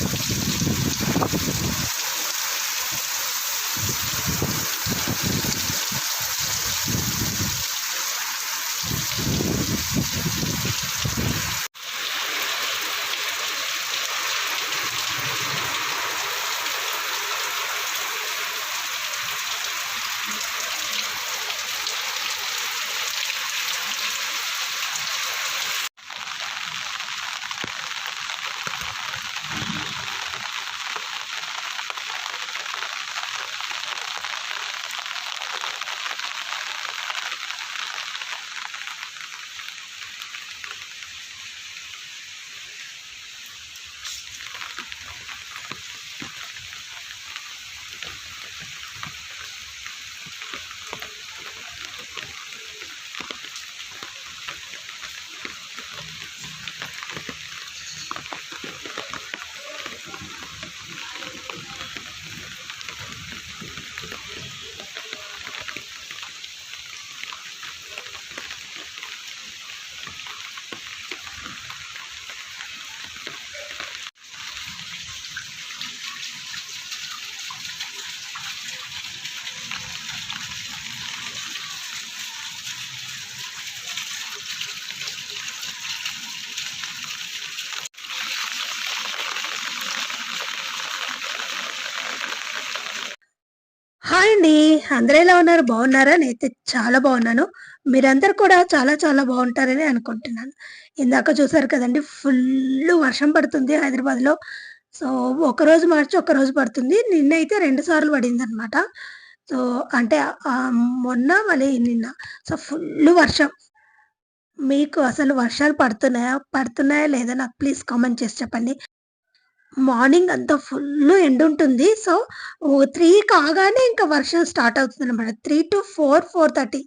よろしくお願いします。హాయ్ అండి. అందరూ ఎలా ఉన్నారు? బాగున్నారా? నేనైతే చాలా బాగున్నాను. మీరందరూ కూడా చాలా చాలా బాగుంటారని అనుకుంటున్నాను. ఇందాక చూసారు కదండీ! ఫుల్ వర్షం పడుతుంది హైదరాబాద్‌లో. సో, ఒకరోజు మార్చి ఒకరోజు పడుతుంది. నిన్నైతే రెండు సార్లు పడిందనమాట. సో, అంటే మొన్న మళ్ళీ నిన్న. సో, ఫుల్ వర్షం. మీకు అసలు వర్షాలు పడుతున్నాయా? పడుతున్నాయా లేదా? నాకు ప్లీజ్ కామెంట్ చేసి చెప్పండి. మార్నింగ్ అంతా ఫుల్ ఎండ్ ఉంటుంది సో, త్రీ కాగానే ఇంకా వర్షం స్టార్ట్ అవుతుందనమాట. 3-4, 4:30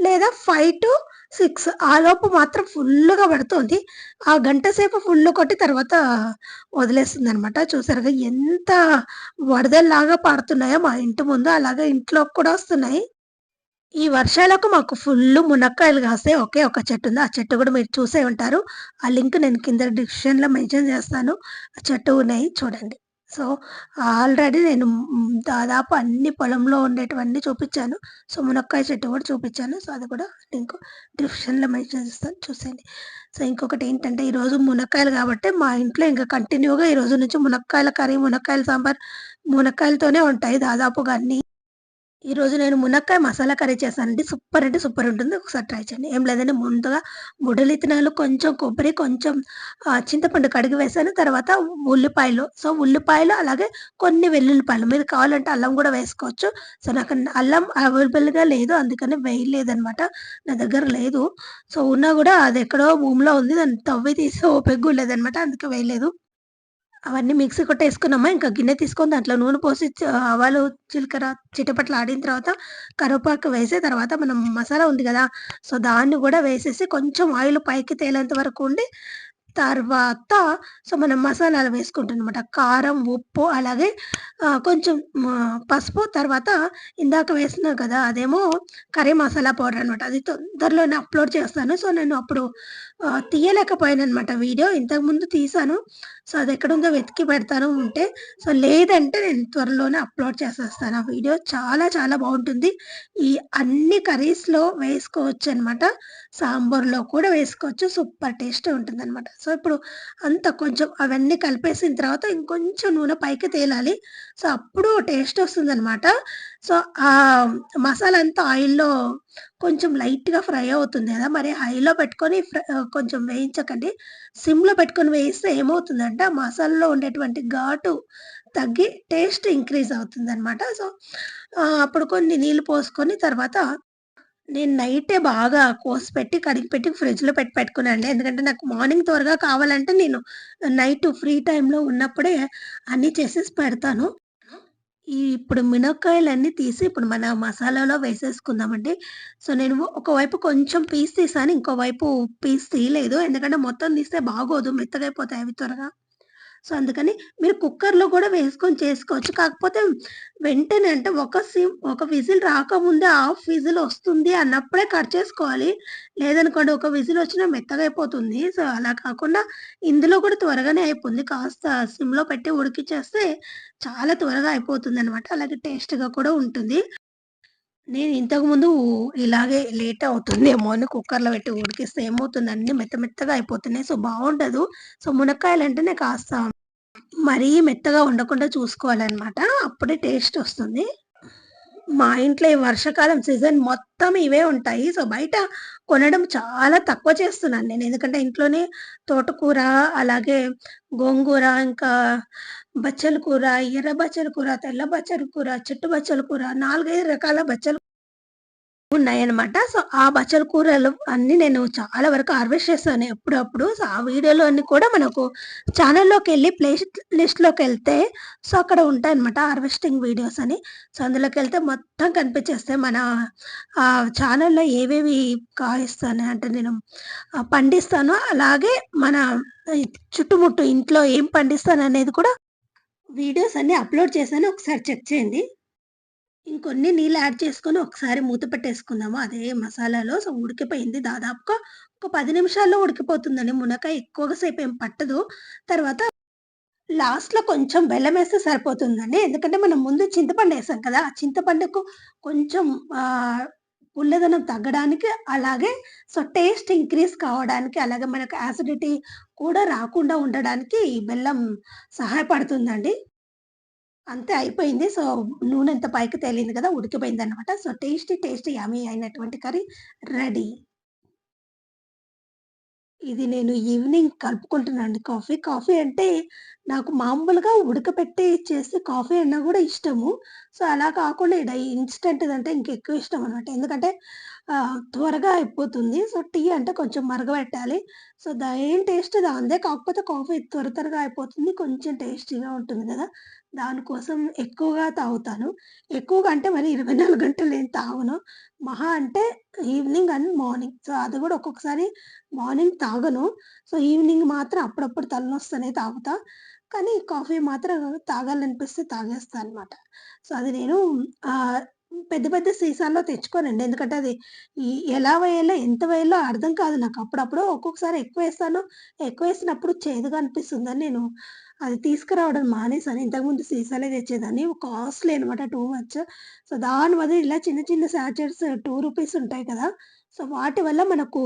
లేదా ఫైవ్ టు సిక్స్ ఆ లోపు మాత్రం ఫుల్గా పడుతుంది ఆ గంట సేపు ఫుల్ కొట్టి తర్వాత వదిలేస్తుంది అనమాట చూసారుగా ఎంత వరదల్లాగా పారుతున్నాయో మా ఇంటి ముందు. అలాగే ఇంట్లోకి కూడా వస్తున్నాయి. ఈ వర్షాలకు మాకు ఫుల్ మునక్కాయలు కాస్తే ఒకే ఒక చెట్టు ఉంది ఆ చెట్టు కూడా మీరు చూసే ఉంటారు. ఆ లింక్ నేను కింద డిస్క్రిప్షన్‌లో మెన్షన్ చేస్తాను. ఆ చెట్టు ఉన్నాయి చూడండి. సో, ఆల్రెడీ నేను దాదాపు అన్ని పొలంలో ఉండేటివన్నీ చూపించాను సో, మునక్కాయ చెట్టు కూడా చూపించాను సో, అది కూడా లింక్ డిస్క్రిప్షన్‌లో మెన్షన్ చేస్తాను చూసేయండి. సో, ఇంకొకటి ఏంటంటే ఈరోజు మునక్కాయలు కాబట్టి మా ఇంట్లో ఇంకా కంటిన్యూగా ఈ రోజు నుంచి మునక్కాయల కర్రీ, మునక్కాయల సాంబార్, మునక్కాయలతోనే ఉంటాయి దాదాపుగా అన్నీ. ఈరోజు నేను మునక్కాయ మసాలా కర్రీ చేశానండి. సూపర్ అంటే సూపర్ ఉంటుంది. ఒకసారి ట్రై చేయండి. ఏం లేదండి ముందుగా బుడలిత్తనాలు, కొంచెం కొబ్బరి, కొంచెం చింతపండు కడిగి వేసాను తర్వాత ఉల్లిపాయలు. సో, ఉల్లిపాయలు అలాగే కొన్ని వెల్లుల్లిపాయలు. మీరు కావాలంటే అల్లం కూడా వేసుకోవచ్చు. సో, నాకు అల్లం అవైలబుల్‌గా లేదు. అందుకని వేయలేదనమాట. నా దగ్గర లేదు. సో, ఉన్నా కూడా అది ఎక్కడో భూమిలో ఉంది. దాన్ని తవ్వి తీసి ఓపెగ్గు లేదనమాట. అందుకే వేయలేదు. అవన్నీ మిక్సీ కొట్టేసుకున్నామా, ఇంకా గిన్నె తీసుకొని దాంట్లో నూనె పోసి ఆవాలు, జీలకర్ర చిటపటలాడిన తర్వాత కరివేపాకు వేసి తర్వాత మనం మసాలా ఉంది కదా సో, దాన్ని కూడా వేసేసి కొంచెం ఆయిల్ పైకి తేలేంత వరకు ఉండి తర్వాత సో, మనం మసాలాలు వేసుకుంటామనమాట. కారం, ఉప్పు అలాగే కొంచెం పసుపు తర్వాత ఇందాక వేసినా కదా! అదేమో కర్రీ మసాలా పౌడర్ అనమాట. అది తొందరలోనే అప్‌లోడ్ చేస్తాను. సో, నేను అప్పుడు తీయలేకపోయాను అనమాట వీడియో. ఇంతకుముందు తీశాను. సో, అది ఎక్కడుందో వెతికి పెడతాను ఉంటే. సో, లేదంటే నేను త్వరలోనే అప్‌లోడ్ చేసేస్తాను ఆ వీడియో. చాలా చాలా బాగుంటుంది ఈ అన్ని కర్రీస్‌లో వేసుకోవచ్చు అనమాట సాంబార్‌లో కూడా వేసుకోవచ్చు. సూపర్ టేస్ట్ ఉంటుందనమాట. సో, ఇప్పుడు అంతా కొంచెం అవన్నీ కలిపేసిన తర్వాత ఇంకొంచెం నూనె పైకి తేలాలి. సో, అప్పుడు టేస్ట్ వస్తుందనమాట. సో, ఆ మసాలా అంతా ఆయిల్‌లో కొంచెం లైట్‌గా ఫ్రై అవుతుంది కదా మరి హైలో పెట్టుకొని కొంచెం వేయించకండి. సిమ్‌లో పెట్టుకొని వేయిస్తే ఏమవుతుందంటే ఆ మసాలాలో ఉండేటువంటి ఘాటు తగ్గి టేస్ట్ ఇంక్రీజ్ అవుతుందనమాట. సో, అప్పుడు కొన్ని నీళ్ళు పోసుకొని తర్వాత నేను నైటే బాగా కోసి పెట్టి కడిగి పెట్టి ఫ్రిడ్జ్‌లో పెట్టి పెట్టుకున్నాను ఎందుకంటే నాకు మార్నింగ్ త్వరగా కావాలంటే నేను నైట్ ఫ్రీ టైంలో ఉన్నప్పుడే అన్నీ చేసేసి పెడతాను. ఈ ఇప్పుడు మినపకాయలన్నీ తీసి ఇప్పుడు మన మసాలాలో వేసేసుకుందామండి. సో, నేను ఒకవైపు కొంచెం పీస్ తీసాను. ఇంకోవైపు పీస్ తీయలేదు. ఎందుకంటే మొత్తం తీస్తే బాగోదు. మెత్తగైపోతాయి అవి త్వరగా. సో, అందుకని మీరు కుక్కర్‌లో కూడా వేసుకొని చేసుకోవచ్చు. కాకపోతే వెంటనే అంటే ఒక సిమ్ ఒక విజిల్ రాకముందే హాఫ్ విజిల్ వస్తుంది అన్నప్పుడే కట్ చేసుకోవాలి. లేదనుకోండి ఒక విజిల్ వచ్చినా మెత్తగా అయిపోతుంది. సో, అలా కాకుండా ఇందులో కూడా త్వరగానే అయిపోతుంది. కాస్త సిమ్‌లో పెట్టి ఉడికిచ్చేస్తే చాలా త్వరగా అయిపోతుందనమాట. అలాగే టేస్ట్‌గా కూడా ఉంటుంది. నేను ఇంతకుముందు ఇలాగే లేట్ అవుతుంది ఏమో అని కుక్కర్‌లో పెట్టి ఉడికిస్తే ఏమవుతుంది అన్నీ మెత్త మెత్తగా అయిపోతున్నాయి. సో, బాగుండదు సో, మునక్కాయలు అంటేనే కాస్త మరీ మెత్తగా ఉండకుండా చూసుకోవాలనమాట. అప్పుడే టేస్ట్ వస్తుంది. మా ఇంట్లో ఈ వర్షాకాలం సీజన్ మొత్తం ఇవే ఉంటాయి. సో, బయట కొనడం చాలా తక్కువ చేస్తున్నాను నేను. ఎందుకంటే ఇంట్లోనే తోటకూర, అలాగే గోంగూర, ఇంకా బచ్చల కూర, ఎర్ర బచ్చల కూర, తెల్ల బచ్చల కూర, చెట్టు బచ్చల కూర 4, 5 రకాల బచ్చలు ఉన్నాయన్నమాట. సో, ఆ బచ్చల కూరలు అన్నీ నేను చాలా వరకు హార్వెస్ట్ చేస్తాను ఎప్పుడప్పుడు. సో, ఆ వీడియోలు అన్నీ కూడా మనకు ఛానల్లోకి వెళ్ళి ప్లే లిస్ట్‌లోకెళ్తే సో, అక్కడ ఉంటాయన్నమాట హార్వెస్టింగ్ వీడియోస్ అని. సో, అందులోకి వెళ్తే మొత్తం కనిపించేస్తాయి. మన ఛానల్‌లో ఏవేవి కాయిస్తాను అంటే నేను పండిస్తాను అలాగే మన చుట్టుముట్టు ఇంట్లో ఏం పండిస్తాననేది కూడా వీడియోస్ అన్ని అప్‌లోడ్ చేశాను. ఒకసారి చెక్ చేయండి. ఇంకొన్ని నీళ్ళు యాడ్ చేసుకొని ఒకసారి మూత పెట్టేసుకుందాము. అదే మసాలాలో. సో, ఉడికిపోయింది దాదాపుగా ఒక పది నిమిషాల్లో ఉడికిపోతుందండి. మునకాయ ఎక్కువగా సేపు ఏం పట్టదు. తర్వాత లాస్ట్‌లో కొంచెం బెల్లం వేస్తే సరిపోతుందండి. ఎందుకంటే మనం ముందు చింతపండు వేసాం కదా! ఆ చింతపండుకు కొంచెం పుల్లదనం తగ్గడానికి అలాగే సో, టేస్ట్ ఇంక్రీజ్ కావడానికి, అలాగే మనకు యాసిడిటీ కూడా రాకుండా ఉండడానికి ఈ బెల్లం సహాయపడుతుందండి. అంతే అయిపోయింది. సో, నూనె ఎంత పైకి తేలింది కదా! ఉడికిపోయింది అనమాట సో, టేస్టీ, టేస్టీ యమ్మీ అయినటువంటి కర్రీ రెడీ. ఇది నేను ఈవినింగ్ కలుపుకుంటున్నాను కాఫీ. కాఫీ అంటే నాకు మామూలుగా ఉడకపెట్టి చేస్తే కాఫీ అన్నా కూడా ఇష్టము. సో, అలా కాకుండా ఇక్కడ ఇన్స్టెంట్ అంటే ఇంకెక్కువ ఇష్టం అనమాట. ఎందుకంటే త్వరగా అయిపోతుంది. సో, టీ అంటే కొంచెం మరగబెట్టాలి. సో, దేని టేస్ట్ దాందే కాకపోతే కాఫీ త్వర త్వరగా అయిపోతుంది. కొంచెం టేస్టీగా ఉంటుంది కదా దానికోసం ఎక్కువగా తాగుతాను. ఎక్కువగా అంటే మరి 24 గంటలు నేను తాగను. మహా అంటే ఈవినింగ్ అండ్ మార్నింగ్. సో, అది కూడా ఒక్కొక్కసారి మార్నింగ్ తాగను. సో, ఈవినింగ్ మాత్రం అప్పుడప్పుడు తలనొస్తేనే తాగుతా. కానీ కాఫీ మాత్రం తాగాలనిపిస్తే తాగేస్తాను అనమాట. సో, అది నేను పెద్ద పెద్ద సీసాల్లో తెచ్చుకోనండి. ఎందుకంటే అది ఎలా వేయాలో, ఎంత వేయాలో అర్థం కాదు నాకు. అప్పుడప్పుడు ఒక్కొక్కసారి ఎక్కువ వేస్తాను ఎక్కువ వేసినప్పుడు చేదుగా అనిపిస్తుందని నేను అది తీసుకురావడం మానేసాను ఇంతకుముందు సీసాలే తెచ్చేదాన్ని. కాస్ట్‌లీ అనమాట టూ మచ్. సో, దాని వల్ల ఇలా చిన్న చిన్న శాచర్స్ టూ రూపీస్ ఉంటాయి కదా! సో, వాటి వల్ల మనకు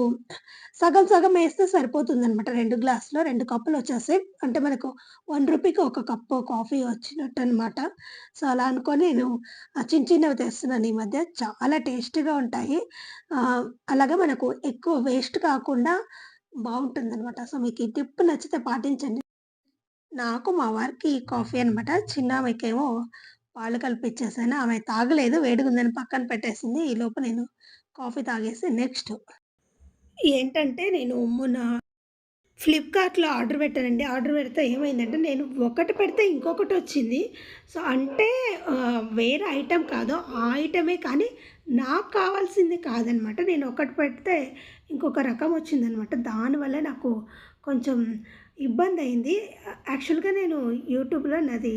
సగం సగం ఏస్తే సరిపోతుందనమాట. 2 గ్లాసులో 2 కప్పులొచ్చేస్తాయి. అంటే మనకు వన్ రూపీకి ఒక కప్పు కాఫీ వచ్చినట్టు అనమాట సో, అలా అనుకొని నేను చిన్న చిన్నవి తెస్తున్నాను ఈ మధ్య. చాలా టేస్టీగా ఉంటాయి. అలాగే మనకు ఎక్కువ వేస్ట్ కాకుండా బాగుంటుంది అనమాట సో, మీకు ఈ టిప్ నచ్చితే పాటించండి. నాకు, మా వారికి కాఫీ అనమాట. చిన్నామెకేమో పాలు కలిపిచ్చేసాను. ఆమె తాగలేదు. వేడిగుందని పక్కన పెట్టేసింది. ఈ లోపు నేను కాఫీ తాగేసి నెక్స్ట్ ఏంటంటే నేను మొన్న ఫ్లిప్‌కార్ట్‌లో ఆర్డర్ పెట్టానండి. ఆర్డర్ పెడితే ఏమైందంటే నేను ఒకటి పెడితే ఇంకొకటి వచ్చింది సో, అంటే వేరే ఐటెం కాదు. ఆ ఐటెమే కానీ నాకు కావాల్సింది కాదనమాట. నేను ఒకటి పెడితే ఇంకొక రకం వచ్చిందనమాట. దానివల్ల నాకు కొంచెం ఇబ్బంది అయింది యాక్చువల్‌గా నేను యూట్యూబ్‌లో నాది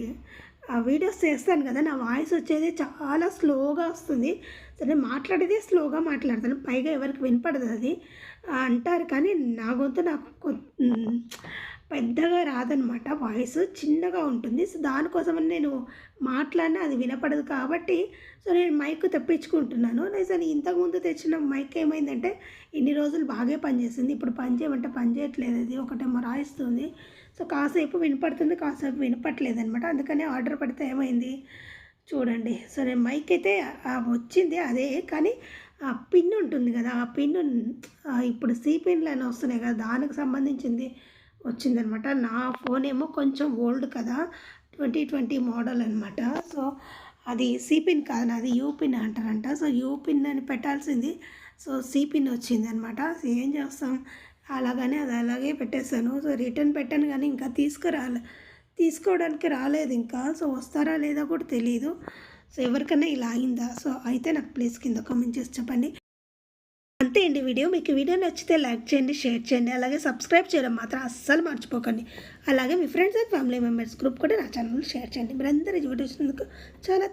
వీడియోస్ చేస్తాను కదా! నా వాయిస్ వచ్చేది చాలా స్లోగా వస్తుంది. సరే నేను మాట్లాడేదే స్లోగా మాట్లాడతాను. పైగా ఎవరికి వినపడదు అది అంటారు కానీ నా గొంతు నాకు పెద్దగా రాదనమాట వాయిస్. చిన్నగా ఉంటుంది. సో, దానికోసం నేను మాట్లాడినా అది వినపడదు కాబట్టి సో, నేను మైక్ తెప్పించుకుంటున్నాను. నేను ఇంతకుముందు తెచ్చిన మైక్ ఏమైందంటే ఇన్ని రోజులు బాగా పనిచేసింది. ఇప్పుడు పని చేయమంటే పని ఒకటేమో రాయిస్తుంది. సో, కాసేపు వినపడుతుంది. కాసేపు వినపట్లేదనమాట. అందుకనే ఆర్డర్ పెడితే ఏమైంది చూడండి. సో, నేను మైక్ అయితే వచ్చింది అదే. కానీ ఆ పిన్ ఉంటుంది కదా! ఆ పిన్ ఇప్పుడు సి పిన్‌లని వస్తున్నాయి కదా! దానికి సంబంధించింది వచ్చిందనమాట. నా ఫోన్ ఏమో కొంచెం ఓల్డ్ కదా! 2020 మోడల్ అనమాట. సో, అది సిపిన్ కాదు. నాది యూపిన్ అంటారంట. సో, యూపిన్ అని పెట్టాల్సింది. సో, సిపిన్ వచ్చిందనమాట. ఏం చేస్తాం అలాగనే అది అలాగే పెట్టేసాను. సో, రిటర్న్ పెట్టాను కానీ ఇంకా తీసుకురాలే తీసుకోవడానికి రాలేదు ఇంకా సో, వస్తారా లేదా కూడా తెలియదు సో, ఎవరికైనా ఇలా అయిందా? సో, అయితే నాకు ప్లీజ్ కింద కామెంట్ చేసి చెప్పండి. అంతే వీడియో. మీకు వీడియో నచ్చితే లైక్ చేయండి షేర్ చేయండి అలాగే సబ్స్క్రైబ్ చేయడం మాత్రం అస్సలు మర్చిపోకండి. అలాగే మీ friends and family members group కూడా నా ఛానల్ షేర్ చేయండి. మీరందరూ చూడొచ్చినందుకు చాలా